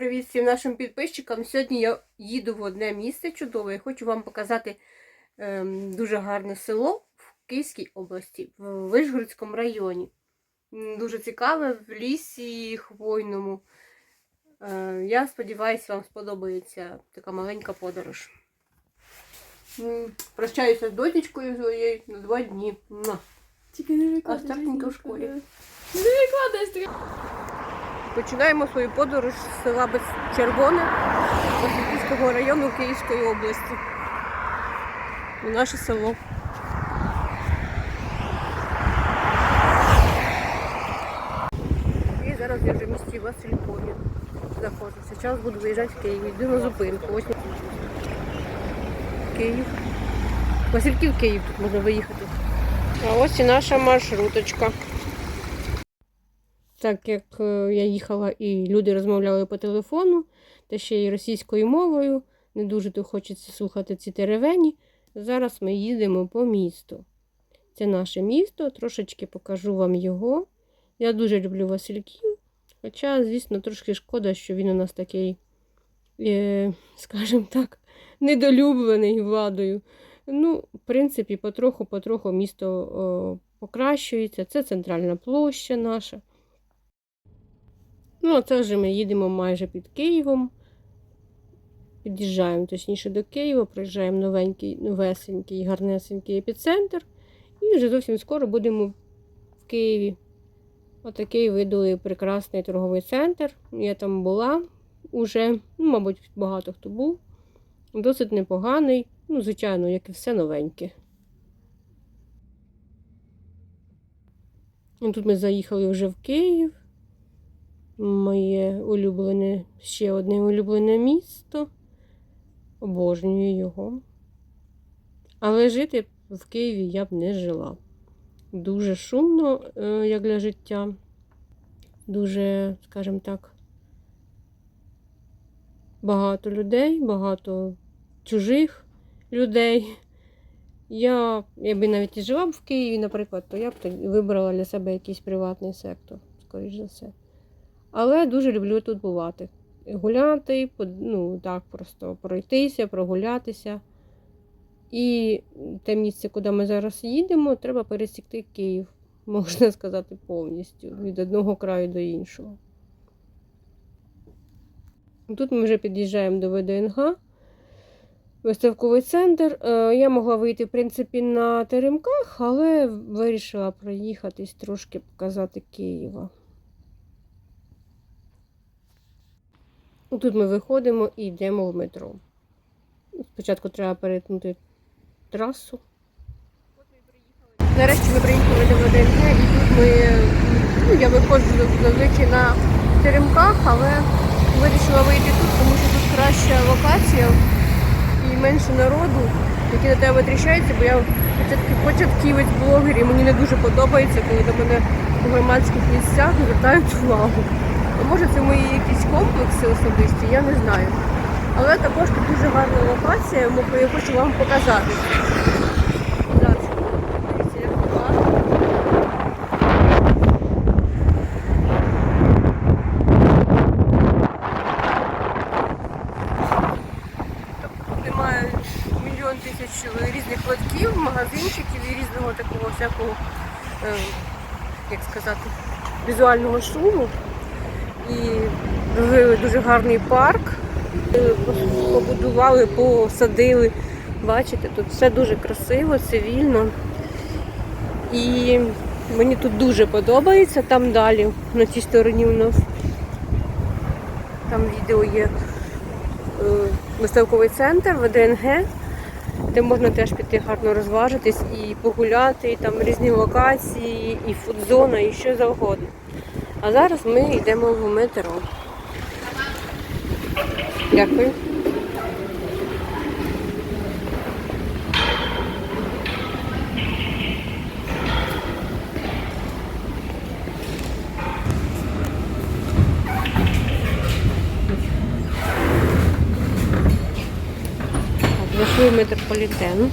Привіт всім нашим підписчикам. Сьогодні я їду в одне місце чудове. Я хочу вам показати ем, дуже гарне село в Київській області, в Вишгородському районі. Дуже цікаве в лісі хвойному. Е, я сподіваюся, вам сподобається така маленька подорож. Прощаюся з дочечкою своєю на два дні. Тільки не А. В школі. Починаємо свою подорож з села Червоне Васильківського району Київської області. У наше село. І зараз я вже в місті Василькові знаходжуся. Зараз буду виїжджати в Київ. Йду на зупинку. Ось Київ. Васильків Київ тут можна виїхати. А ось і наша маршруточка. Так як е, я їхала і люди розмовляли по телефону, та ще й російською мовою, не дуже то хочеться слухати ці теревені. Зараз ми їдемо по місту. Це наше місто, трошечки покажу вам його. Я дуже люблю Васильків, хоча, звісно, трошки шкода, що він у нас такий, е, скажімо так, недолюблений владою. Ну, в принципі, потроху-потроху місто о, покращується. Це центральна площа наша. Ну, а це вже ми їдемо майже під Києвом. Під'їжджаємо точніше до Києва, проїжджаємо новенький, новесенький, гарнесенький епіцентр. І вже зовсім скоро будемо в Києві. Отакий видали прекрасний торговий центр. Я там була уже, ну, мабуть, багато хто був. Досить непоганий. Ну, звичайно, як і все новеньке. Тут ми заїхали вже в Київ. Моє улюблене, ще одне улюблене місто. Обожнюю його. Але жити в Києві я б не жила. Дуже шумно, е, як для життя. Дуже, скажімо так, багато людей, багато чужих людей. Я, якби навіть і жила б в Києві, наприклад, то я б вибрала для себе якийсь приватний сектор, скоріш за все. Але дуже люблю тут бувати. Гуляти, ну так, просто пройтися, прогулятися. І те місце, куди ми зараз їдемо, треба пересікти Київ, можна сказати, повністю від одного краю до іншого. Тут ми вже під'їжджаємо до ВДНГ, виставковий центр. Е, Я могла вийти, в принципі, на теремках, але вирішила проїхатись трошки показати Києва. Тут ми виходимо і йдемо в метро. Спочатку треба перетнути трасу. Нарешті ми приїхали до ВДНГ і тут ми, ну, я виходжу зазвичай на теремках, але вирішила вийти тут, тому що тут краща локація і менше народу, які на тебе витріщаються, бо я початківець блогер і мені не дуже подобається, коли до мене в громадських місцях звертають увагу. Може це мої якісь комплекси особисті, я не знаю. Але також тут дуже гарна локація, я хочу вам показати. Різних лотків, магазинчиків і різного такого всякого, е, як сказати, візуального шуму. Дуже, дуже гарний парк. Е, Побудували, посадили. Бачите, тут все дуже красиво, цивільно. І мені тут дуже подобається. Там далі, на цій стороні у нас. Там відео є е, виставковий центр ВДНГ, де можна теж піти гарно розважитись і погуляти, і там різні локації, і фудзона, і що завгодно. А зараз ми йдемо в метро. Дякую. Зайшли метрополітен.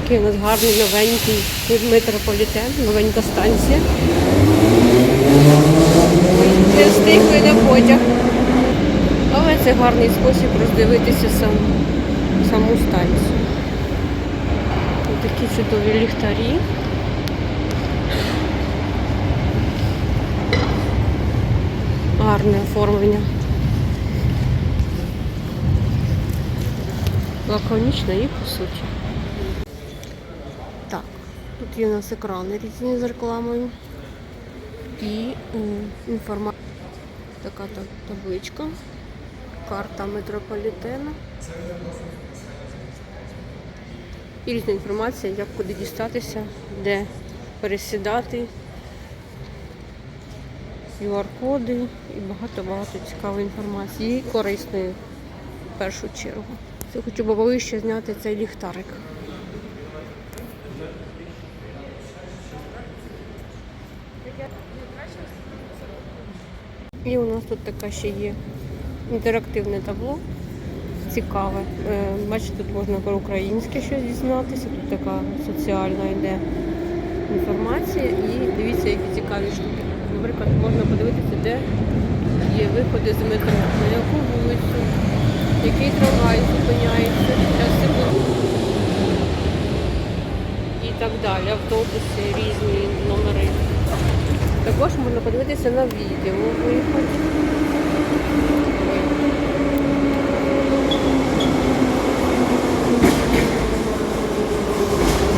Такий у нас гарний новенький метрополітен, новенька станція. Не встигли на потяг. Але це гарний спосіб роздивитися сам, саму станцію. Ось такі чудові ліхтарі. Гарне оформлення. Лаконічно і по суті. Так, тут у нас екрани різні з рекламою. І інформація. Така та табличка. Карта метрополітену. І різна інформація, як куди дістатися, де пересідати, QR-коди і багато-багато цікавої інформації. І корисної в першу чергу. Хочу бабовище зняти цей ліхтарик. І у нас тут така ще є інтерактивне табло. Цікаве. Е, Бачите, тут можна про українське щось дізнатися, тут така соціальна йде інформація і дивіться, які цікаві штуки. Наприклад, можна подивитися, де є виходи з метро, на яку вулицю, який трамвай зупиняється, і так далі. Автобуси, різні номери. Також можна подивитися на відео виході.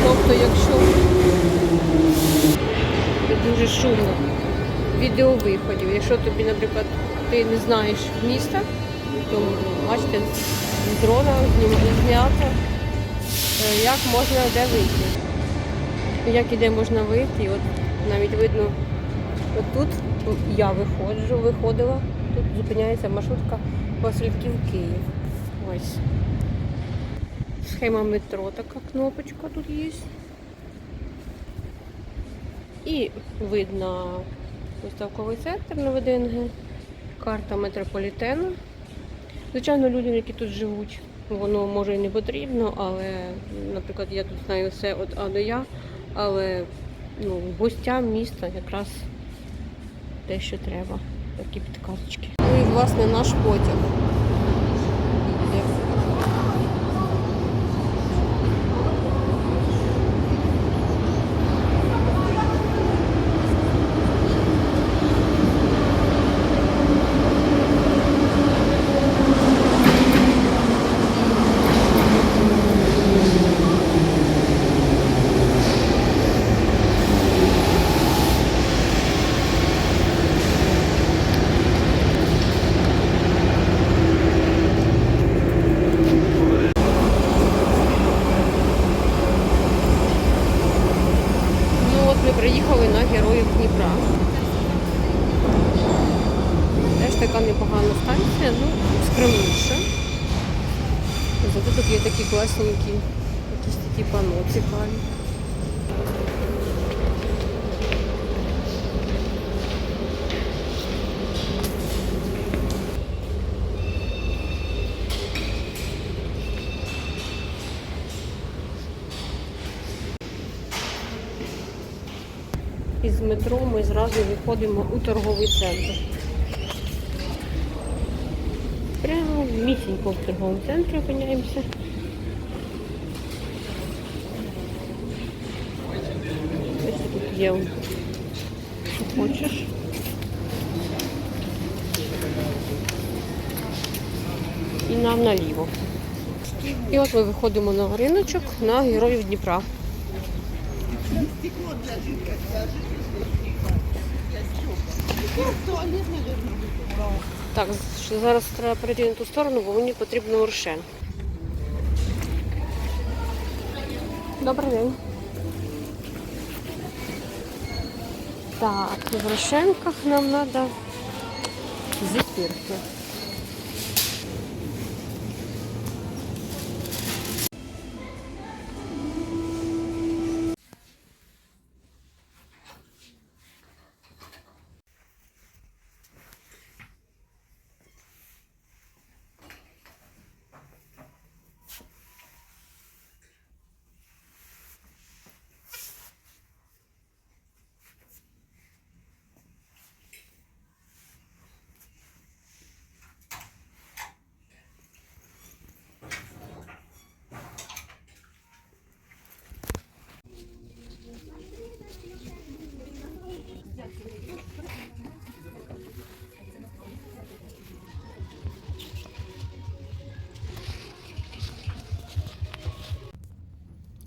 Тобто, якщо це дуже шумно відео виходів, якщо тобі, наприклад, ти не знаєш міста, то бачите, з дрона знято, е, як можна де вийти. Як і де можна вийти, от навіть видно, от тут я виходжу, виходила, тут зупиняється маршрутка Васильків Київ. Ось. Схема метро, така кнопочка тут є. І видно виставковий центр на ВДНГ, карта метрополітену. Звичайно, людям, які тут живуть, воно може і не потрібно, але, наприклад, я тут знаю все від А до Я, але ну, гостям міста якраз те, що треба. Такі підказочки. Ну і власне наш потяг. Є. Ну от ми приїхали на Героїв Дніпра. Теж така непогана станція, ну, скромніша. Зато тут є такі класненькі, якісь такі пано цікаві. Із метро ми зразу виходимо у торговий центр. Прямо місінько в торговому центрі опиняємося. Ось тут є, що хочеш. І нам наліво. І от ми виходимо на риночок на героїв Дніпра. Так, зараз треба перейти на ту сторону, бо мені потрібно уршен. Добрий день. Так, в Рошенках нам треба зефірки.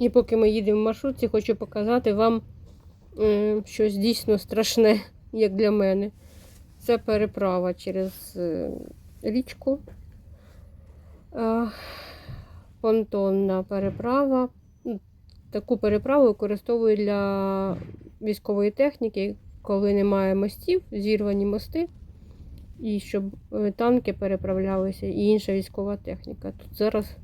І поки ми їдемо в маршрутці, хочу показати вам щось дійсно страшне, як для мене. Це переправа через е, річку. Понтонна переправа. Таку переправу використовують для військової техніки, коли немає мостів, зірвані мости, і щоб е, танки переправлялися і інша військова техніка. Тут зараз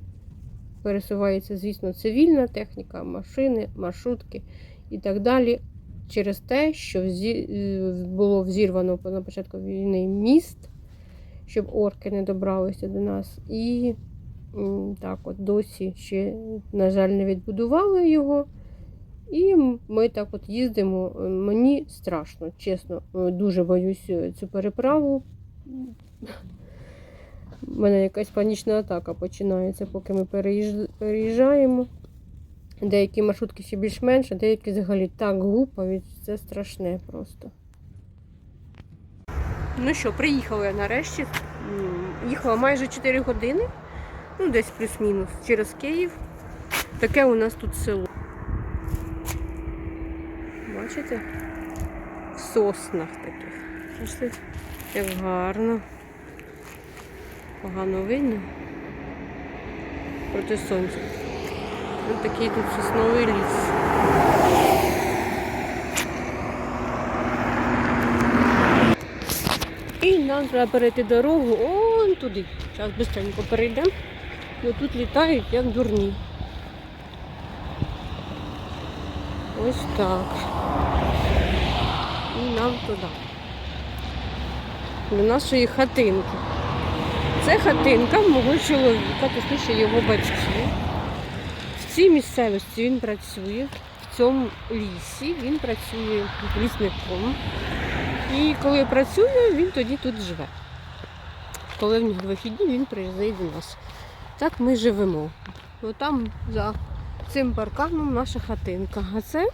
пересувається, звісно, цивільна техніка, машини, маршрутки і так далі. Через те, що е, було взірвано на початку війни міст, щоб орки не добралися до нас. І так, от досі ще, на жаль, не відбудували його. І ми так от їздимо. Мені страшно, чесно, дуже боюсь е, цю переправу. У мене якась панічна атака починається, поки ми переїжджаємо. Деякі маршрутки ще більш-менш, а деякі взагалі так гупають, це страшне просто. Ну що, приїхала я нарешті. Їхала майже 4 години, ну десь плюс-мінус, через Київ. Таке у нас тут село. Бачите? В соснах таких. Бачите, як гарно. Погано видно. Проти сонця. Ось такий тут сосновий ліс. І нам треба перейти дорогу он туди. Зараз швидко перейдемо. Бо тут літають як дурні. Ось так. І нам туди. До нашої хатинки. Це хатинка мого чоловіка, точніше його батьків. В цій місцевості він працює, в цьому лісі він працює лісником. І коли працює, він тоді тут живе. Коли в нього вихідні, він приїздить до нас. Так ми живемо. Отам за цим парканом наша хатинка. А це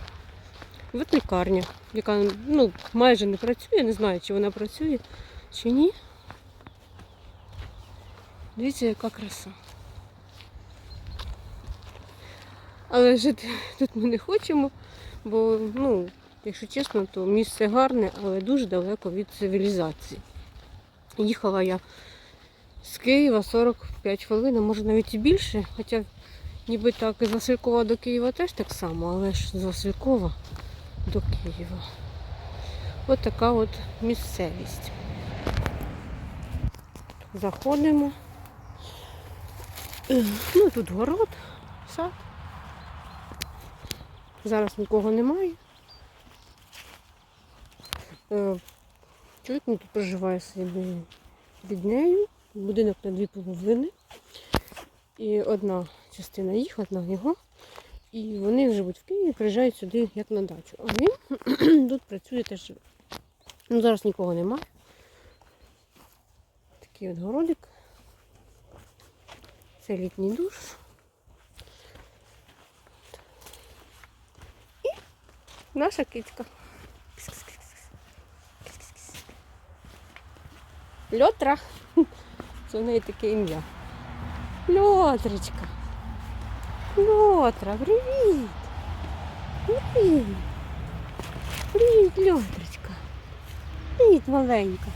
ветлікарня, яка ну, майже не працює, не знаю, чи вона працює, чи ні. Дивіться, яка краса. Але жити тут ми не хочемо, бо, ну, якщо чесно, то місце гарне, але дуже далеко від цивілізації. Їхала я з Києва 45 хвилин, може навіть і більше. Хоча ніби так з Василькова до Києва теж так само, але ж з Василькова до Києва. От така от місцевість. Заходимо. Ну, тут город, сад. Зараз нікого немає. Е, Чоловік тут проживає собі під нею. Будинок на дві половини. І одна частина їх, одна його. І вони живуть в Києві, приїжджають сюди як на дачу. А він тут працює теж. Ну, зараз нікого немає. Такий от городик. Це літній душ. І наша кицька. Льотра. Це в неї таке ім'я. Льотрочка. Льотра, привіт. Привіт. Привіт, Льотрочка. Привіт, маленька.